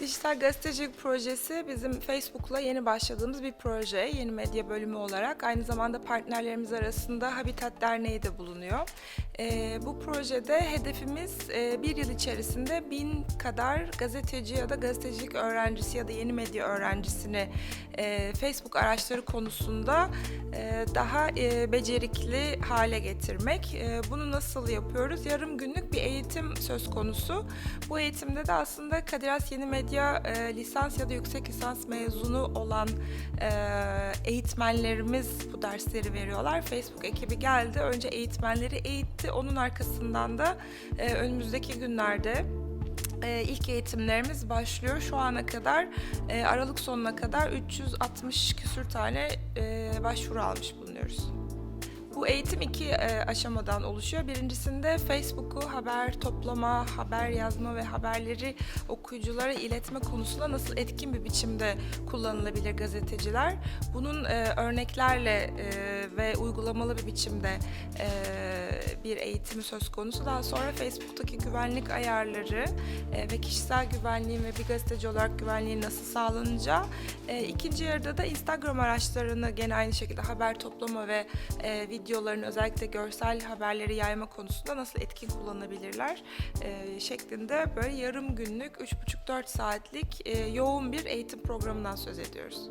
Dijital Gazetecilik Projesi bizim Facebook'la yeni başladığımız bir proje, yeni medya bölümü olarak. Aynı zamanda partnerlerimiz arasında Habitat Derneği de bulunuyor. Ee, bu projede hedefimiz e, bir yıl içerisinde bin kadar gazeteci ya da gazetecilik öğrencisi ya da yeni medya öğrencisini e, Facebook araçları konusunda e, daha e, becerikli hale getirmek. E, bunu nasıl yapıyoruz? Yarım günlük bir eğitim söz konusu. Bu eğitimde de aslında Kadir Has Yeni Medya e, lisans ya da yüksek lisans mezunu olan e, eğitmenlerimiz bu dersleri veriyorlar. Facebook ekibi geldi, önce eğitmenleri eğitti. Onun arkasından da e, önümüzdeki günlerde e, ilk eğitimlerimiz başlıyor. Şu ana kadar e, Aralık sonuna kadar 360 küsür tane e, başvuru almış bulunuyoruz. Bu eğitim iki e, aşamadan oluşuyor. Birincisinde Facebook'u haber toplama, haber yazma ve haberleri okuyuculara iletme konusunda nasıl etkin bir biçimde kullanılabilir gazeteciler. Bunun e, örneklerle e, ve uygulamalı bir biçimde e, bir eğitimi söz konusu. Daha sonra Facebook'taki güvenlik ayarları e, ve kişisel güvenliğin ve bir gazeteci olarak güvenliğin nasıl sağlanacağı. E, ikinci yarıda da Instagram araçlarını gene aynı şekilde haber toplama ve e, videoların özellikle görsel haberleri yayma konusunda nasıl etkin kullanabilirler e, şeklinde böyle yarım günlük 3,5-4 saatlik e, yoğun bir eğitim programından söz ediyoruz.